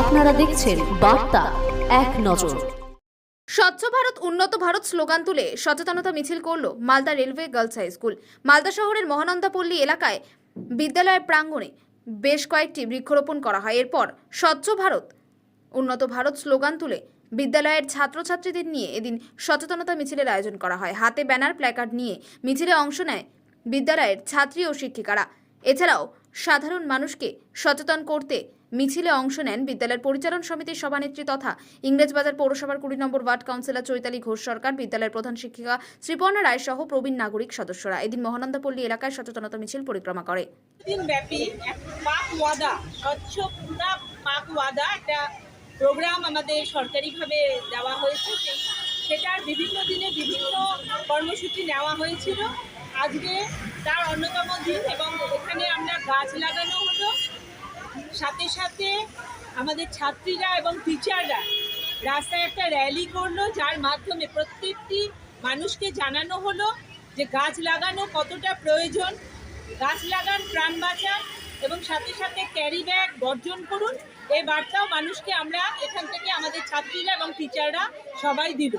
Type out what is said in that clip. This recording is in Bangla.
আপনারা দেখছেন বার্তা এক নজর। স্বচ্ছ ভারত, উন্নত ভারত স্লোগান তুলে সচেতনতা মিছিল করল Malda railway girls high school. Malda শহরের মহানন্দাপল্লী এলাকায় বিদ্যালয়ের প্রাঙ্গণে বেশ কয়েকটি বৃক্ষরোপণ করা হয়। এরপর স্বচ্ছ ভারত, উন্নত ভারত স্লোগান তুলে বিদ্যালয়ের ছাত্রছাত্রীদের নিয়ে এদিন সচেতনতা মিছিলের আয়োজন করা হয়। হাতে ব্যানার, প্ল্যাকার্ড নিয়ে মিছিলে অংশ নেয় বিদ্যালয়ের ছাত্রী ও শিক্ষিকারা। এছাড়াও সাধারণ মানুষকে সচেতন করতে মিছিলে অংশ নেন বিদ্যালয়ের পরিচালন সমিতির সভানেত্রী তথা ইংরেজবাজার পৌরসভার কুড়ি number ward councillor Chaitali Ghosh Sarkar, বিদ্যালয়ের প্রধান শিক্ষিকা শ্রীপর্ণা রায় সহ প্রবীণ নাগরিক সদস্যরা। এদিন মহানন্দাপল্লী এলাকায় সচেতনতা মিছিল পরিক্রমা করে। প্রোগ্রাম আমাদের সরকারিভাবে দেওয়া হয়েছে। সেটার বিভিন্ন দিনে বিভিন্ন কর্মসূচি নেওয়া হয়েছিল। আজকে তার অন্যতম দিন এবং এখানে আমরা গাছ লাগানো হলো। সাথে সাথে আমাদের ছাত্রীরা এবং টিচাররা রাস্তায় একটা র্যালি করল, যার মাধ্যমে প্রত্যেকটি মানুষকে জানানো হলো যে গাছ লাগানো কতটা প্রয়োজন। গাছ লাগান, প্রাণ বাঁচান এবং সাথে সাথে ক্যারি ব্যাগ বর্জন করুন। এই বার্তাও মানুষকে আমরা এখান থেকে আমাদের ছাত্রীরা এবং টিচাররা সবাই দিল।